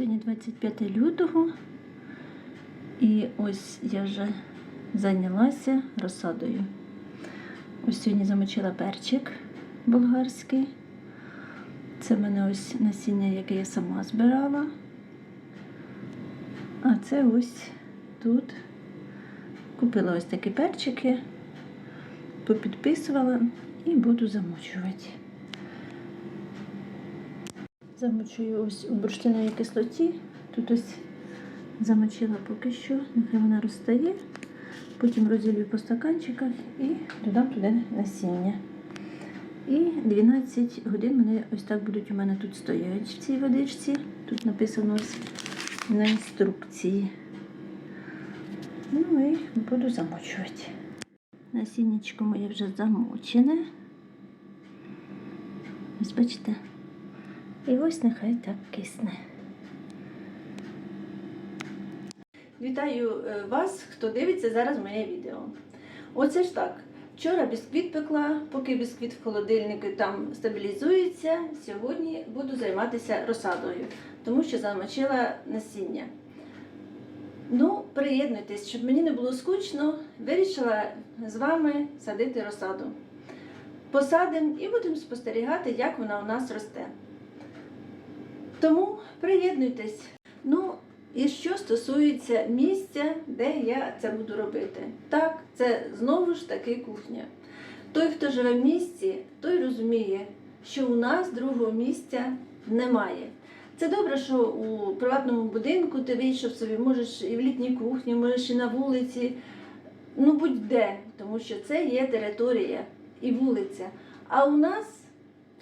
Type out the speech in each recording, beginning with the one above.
Сьогодні 25 лютого, і ось я вже зайнялася розсадою. Ось сьогодні замочила перчик болгарський. Це в мене ось насіння, яке я сама збирала. А це ось тут. Купила ось такі перчики, попідписувала і буду замочувати. Замочую ось у бурштиновій кислоті. Тут ось замочила поки що, нехай вона розтає. Потім розділю по стаканчиках і додам туди насіння. І 12 годин вони ось так будуть у мене тут стоять в цій водичці. Тут написано ось на інструкції. Ну і буду замочувати. Насіннячко моє вже замочене. Ось бачите. І ось нехай так кисне. Вітаю е, вас, хто дивиться зараз моє відео. Оце ж так. Вчора бісквіт пекла, поки бісквіт в холодильнику там стабілізується, сьогодні буду займатися розсадою, тому що замочила насіння. Ну, приєднуйтесь, щоб мені не було скучно, вирішила з вами садити розсаду. Посадимо і будемо спостерігати, як вона у нас росте. Тому приєднуйтесь. Ну, і що стосується місця, де я це буду робити. Так, це знову ж таки кухня. Той, хто живе в місті, той розуміє, що у нас другого місця немає. Це добре, що у приватному будинку ти вийшов собі, можеш і в літній кухні, можеш і на вулиці, ну будь-де, тому що це є територія і вулиця. А у нас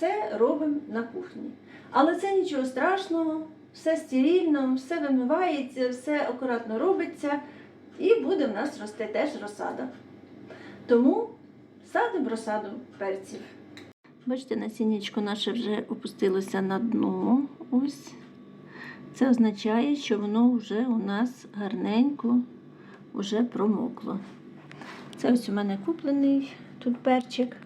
все робимо на кухні. Але це нічого страшного, все стерильно, все вимивається, все акуратно робиться, і буде в нас рости теж розсада. Тому садимо розсаду перців. Бачите, насіннячко наше вже опустилося на дно. Ось. Це означає, що воно вже у нас гарненько вже промокло. Це ось у мене куплений тут перчик,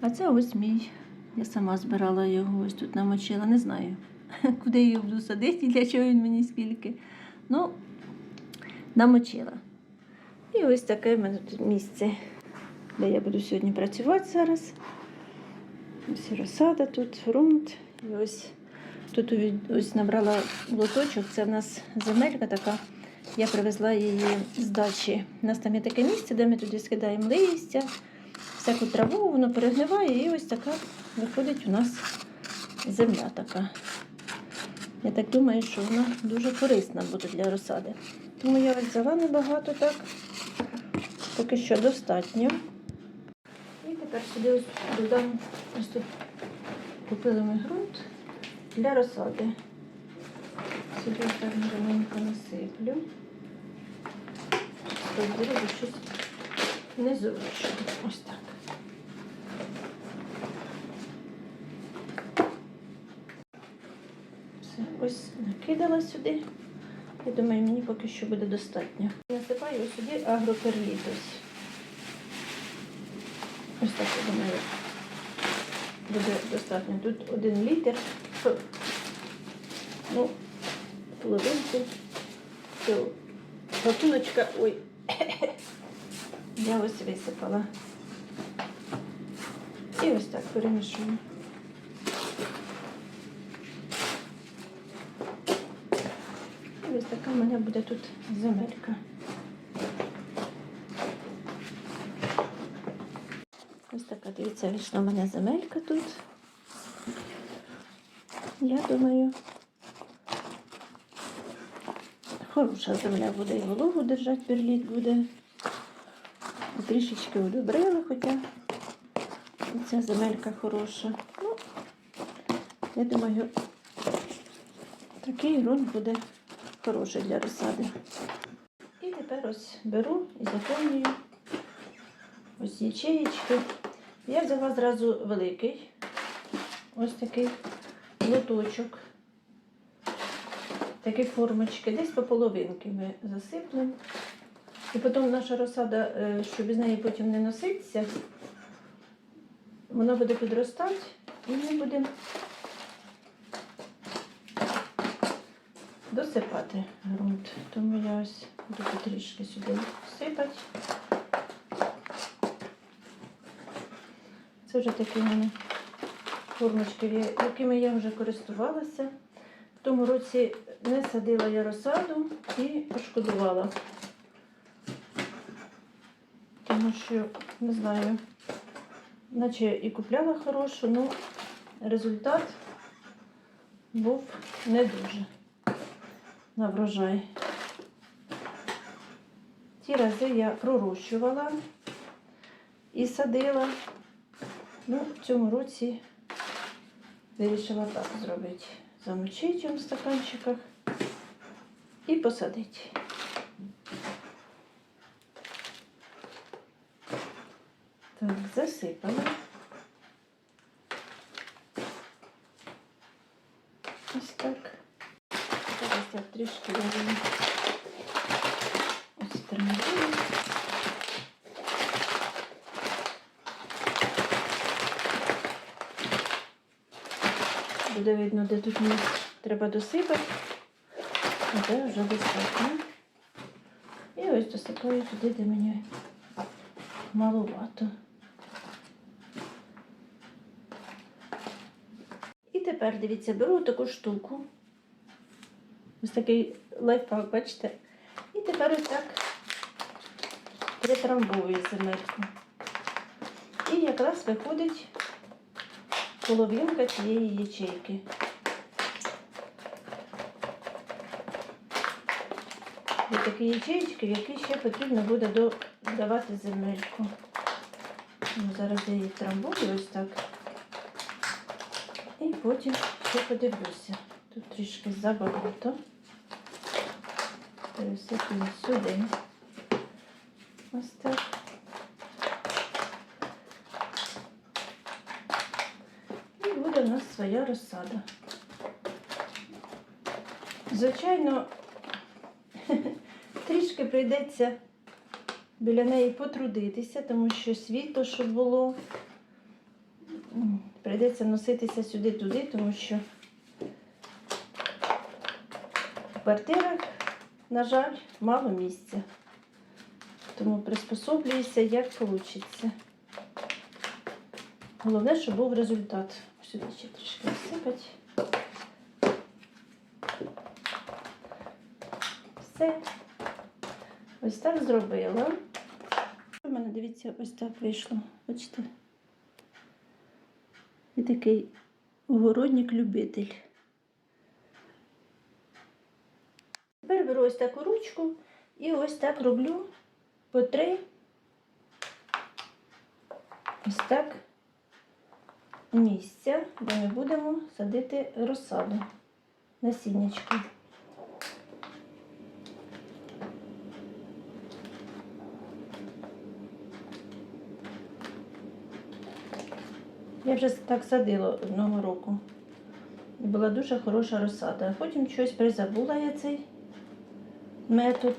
а це ось мій. Я сама збирала його, ось тут намочила, не знаю, куди його буду садити і для чого він мені скільки. Ну, намочила. І ось таке в мене тут місце, де я буду сьогодні працювати зараз. Ось розсада тут, ґрунт. І ось тут ось набрала лоточок. Це в нас земелька така. Я привезла її з дачі. У нас там є таке місце, де ми туди скидаємо листя, всяку траву, воно перегниває, і ось така виходить у нас земля така. Я так думаю, що вона дуже корисна буде для розсади. Тому я ось взяла небагато так. Поки що достатньо. І тепер сюди ось додам ось тут купили ми ґрунт для розсади. Сюди так гарненько насиплю. Щось незручно. Ось так. Все, ось накидала сюди. Я думаю, мені поки що буде достатньо. Насипаю сюди агроперліт ось. Так, я думаю, буде достатньо. Тут один літр. Ну, половинку. Пакуночка, ой. Я ось висипала. І ось так перемішую. І ось така в мене буде тут земелька. Ось така, дивіться, вийшла в мене земелька тут. Я думаю, хороша земля буде і вологу держати, перліт буде. Трішечки удобрила, хоча ця земелька хороша. Ну, я думаю, такий ґрунт буде хороший для розсади. І тепер ось беру і заповнюю ось ячеєчки. Я взяла зразу великий, ось такий лоточок, такі формочки, десь по половинки ми засиплемо. І потім наша розсада, е, щоб із неї потім не носитися, вона буде підростати і ми будемо досипати ґрунт. Тому я ось буду трішки сюди сипати. Це вже такі мене формочки, якими я вже користувалася. В тому році не садила я розсаду і пошкодувала. Що, не знаю, наче і купляла хорошу, але результат був не дуже на врожай. Ті рази я пророщувала і садила. Ну, в цьому році вирішила так зробити. Замочити в стаканчиках і посадити. Так, засипала. Ось так. Зараз я трішки даю. Ось тримаю. Буде видно, де тут мені треба досипати, а де вже достатньо. І ось досипаю туди, де мені маловато. І тепер дивіться, беру таку штуку. Ось такий лайфхак, бачите? І тепер ось так притрамбовую земельку. І якраз виходить половинка цієї ячейки. Є такі ячейки, які ще потрібно буде додавати земельку. Ну, зараз я її трамбую ось так. І потім ще подивлюся. Тут трішки забагато. Пересипаю сюди. Ось так. І буде в нас своя розсада. Звичайно, трішки прийдеться біля неї потрудитися, тому що світло, щоб було, прийдеться носитися сюди-туди, тому що в квартирах, на жаль, мало місця. Тому приспособлююся, як вийде. Головне, щоб був результат. Сюди ще трішки насипати. Все. Ось так зробила. У мене, дивіться, ось так вийшло. Бачите? І такий огородник-любитель. Тепер беру ось таку ручку і ось так роблю по три. Ось так місця, де ми будемо садити розсаду насіннячку. Я вже так садила одного року. Була дуже хороша розсада. А потім щось призабула я цей метод.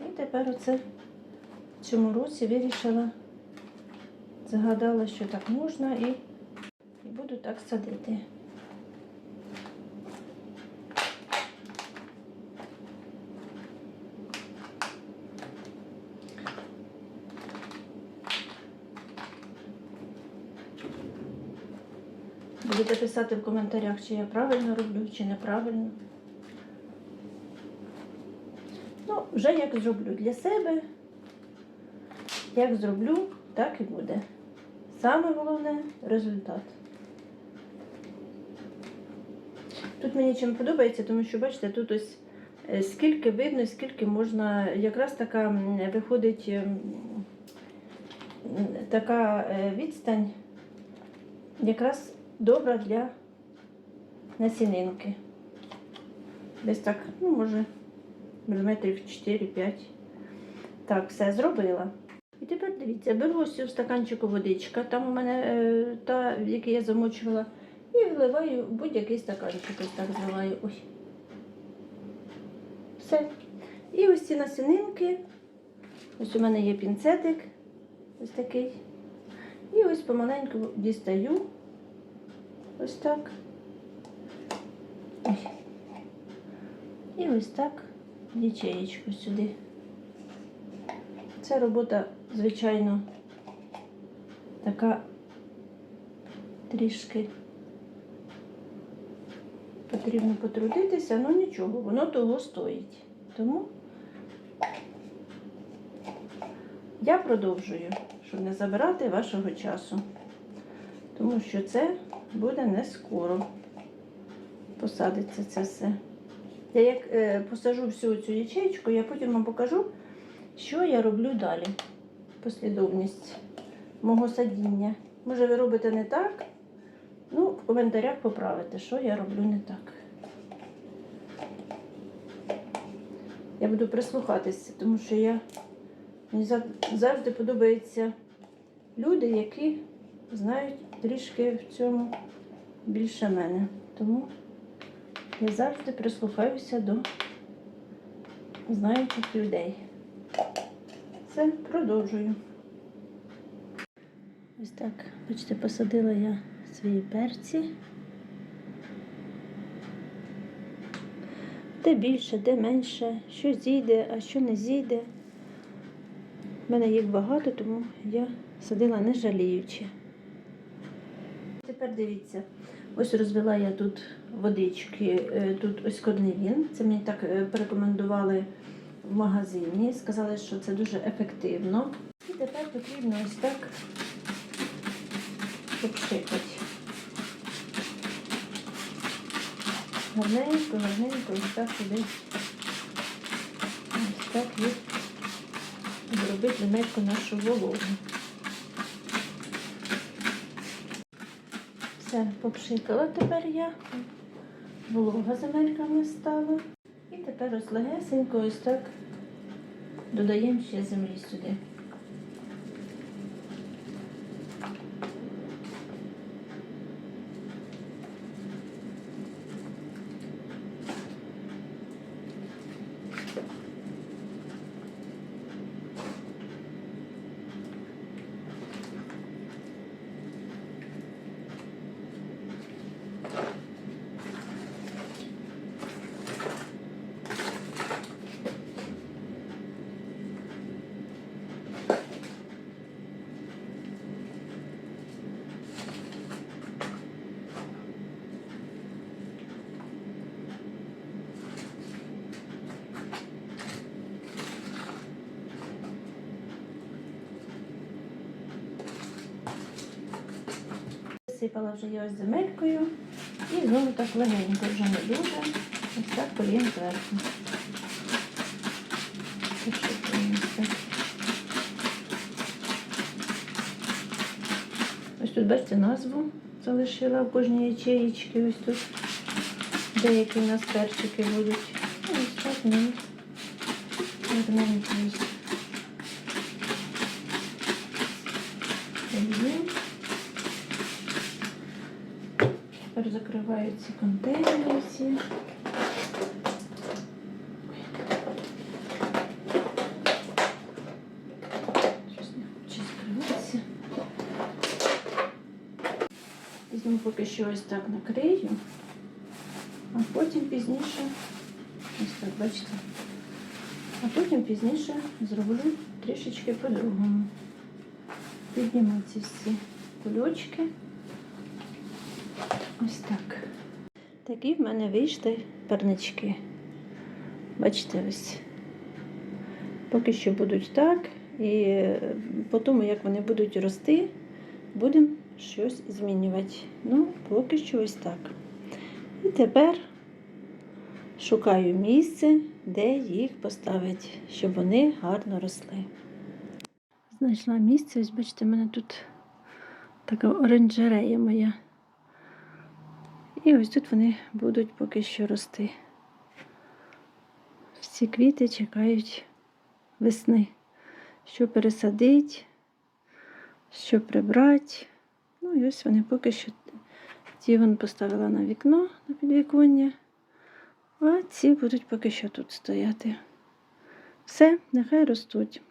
І тепер оце в цьому році вирішила, загадала, що так можна, і, і буду так садити. Будете писати в коментарях, чи я правильно роблю, чи неправильно. Ну, вже як зроблю для себе, як зроблю, так і буде. Саме головне результат. Тут мені чим подобається, тому що, бачите, тут ось е, скільки видно, скільки можна, якраз така виходить ем, така е, відстань, якраз добра для насінинки. Десь так, ну, може, міліметрів 4-5. Так, все зробила. І тепер дивіться, беру ось цю стаканчику водичка, там у мене е, та, який я замочувала, і вливаю будь-який стаканчик. Ось так зливаю. Ой. Все. І ось ці насінинки. Ось у мене є пінцетик, ось такий. І ось помаленьку дістаю. Ось так. І ось так ячеєчку сюди. Це робота, звичайно, така трішки потрібно потрудитися, але нічого, воно того стоїть. Тому я продовжую, щоб не забирати вашого часу. Тому що це буде не скоро. Посадиться це все. Я як е, посажу всю цю ячейку, я потім вам покажу, що я роблю далі. Послідовність мого садіння. Може, ви робите не так? Ну, в коментарях поправите, що я роблю не так. Я буду прислухатися, тому що я мені завжди подобаються люди, які знають трішки в цьому більше мене. Тому я завжди прислухаюся до знаючих людей. Все, продовжую. Ось так, бачите, посадила я свої перці. Де більше, де менше, що зійде, а що не зійде. У мене їх багато, тому я садила не жаліючи. Тепер дивіться, ось розвела я тут водички, е, тут ось корневін. Це мені так е, порекомендували в магазині. Сказали, що це дуже ефективно. І тепер потрібно ось так попшикати. Гарненько, гарненько, ось так туди. Ось так їх зробити земельку нашу вологу. Все, попшикала тепер я. Волога земелька в стала. І тепер ось легесенько ось так додаємо ще землі сюди. Сипала вже ось земелькою і знову так легенько, вже не дуже. Ось так поліємо зверху. Ось тут бачите назву залишила в кожній ячеїчці. Ось тут деякі у нас перчики будуть. Ось так ми гарненько ось поліємо. Тепер закриваю ці контейнери всі. Візьму поки що ось так накрию, а потім пізніше, ось так, бачите, а потім пізніше зроблю трішечки по-другому. Підніму ці всі кульочки. Ось так. Такі в мене вийшли парнички. Бачите, ось. Поки що будуть так. І по тому, як вони будуть рости, будемо щось змінювати. Ну, поки що ось так. І тепер шукаю місце, де їх поставити, щоб вони гарно росли. Знайшла місце, ось бачите, в мене тут така оранжерея моя. І ось тут вони будуть поки що рости. Всі квіти чекають весни, що пересадити, що прибрати. Ну і ось вони поки що ті вон поставила на вікно на підвіконня, а ці будуть поки що тут стояти. Все, нехай ростуть.